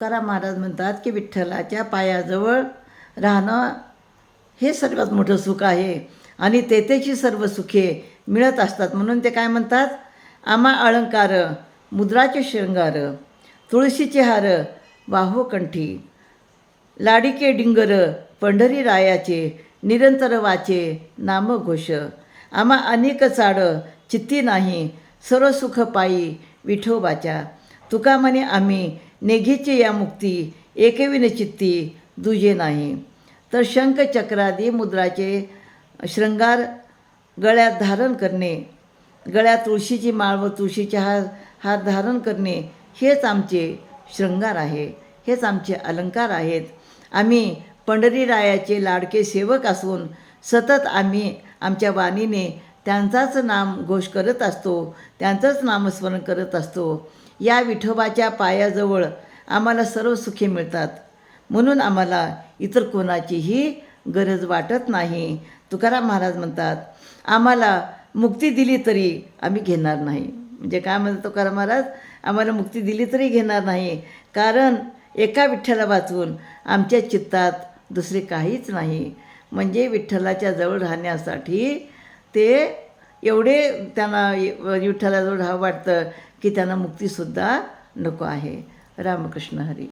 तुकाराम महाराज म्हणतात की विठ्ठलाच्या पायाजवळ राहणं हे सर्वात मोठं सुख आहे. आणि तेथेची सर्व सुखे मिळत असतात. म्हणून ते काय म्हणतात? आमा अलंकार मुद्राचे शृंगार तुळशीचे हार वाहो कंठी लाडिके डिंगर पंढरी रायाचे निरंतर वाचे नामघोष. आम्हा अनेक चाड चित्ती नाही सर्व सुख पायी विठोबाच्या. तुका म्हणे आम्ही नेघीची या मुक्ती एकविन चित्ती दुजे नाही. तर शंख चक्रादी मुद्राचे शृंगार गळ्यात धारण करणे गळ्यात तुळशीची माळ व तुळशीचे हार हार धारण करणे हेच आमचे शृंगार आहे हेच आमचे अलंकार आहेत. आम्ही पंढरीरायाचे लाडके सेवक असून सतत आम्ही आमच्या वाणीने त्यांचाच नाम घोष करत असतो त्यांचंच नामस्मरण करत असतो. या विठोबाच्या पायाजवळ आम्हाला सर्व सुखे मिळतात. म्हणून आम्हाला इतर कोणाचीही गरज वाटत नाही तुकाराम महाराज म्हणतात. आम्हाला मुक्ती दिली तरी आम्ही घेणार नाही. म्हणजे काय म्हणतात तुकाराम महाराज? आम्हाला मुक्ती दिली तरी घेणार नाही. कारण एका विठ्ठला वाचून आमच्या चित्तात दुसरे काहीच नाही. म्हणजे विठ्ठलाच्या जवळ राहण्यासाठी ते एवढे त्यांना विठ्ठलाजवळ वाटतं की त्यांना मुक्तीसुद्धा नको आहे. रामकृष्ण हरी.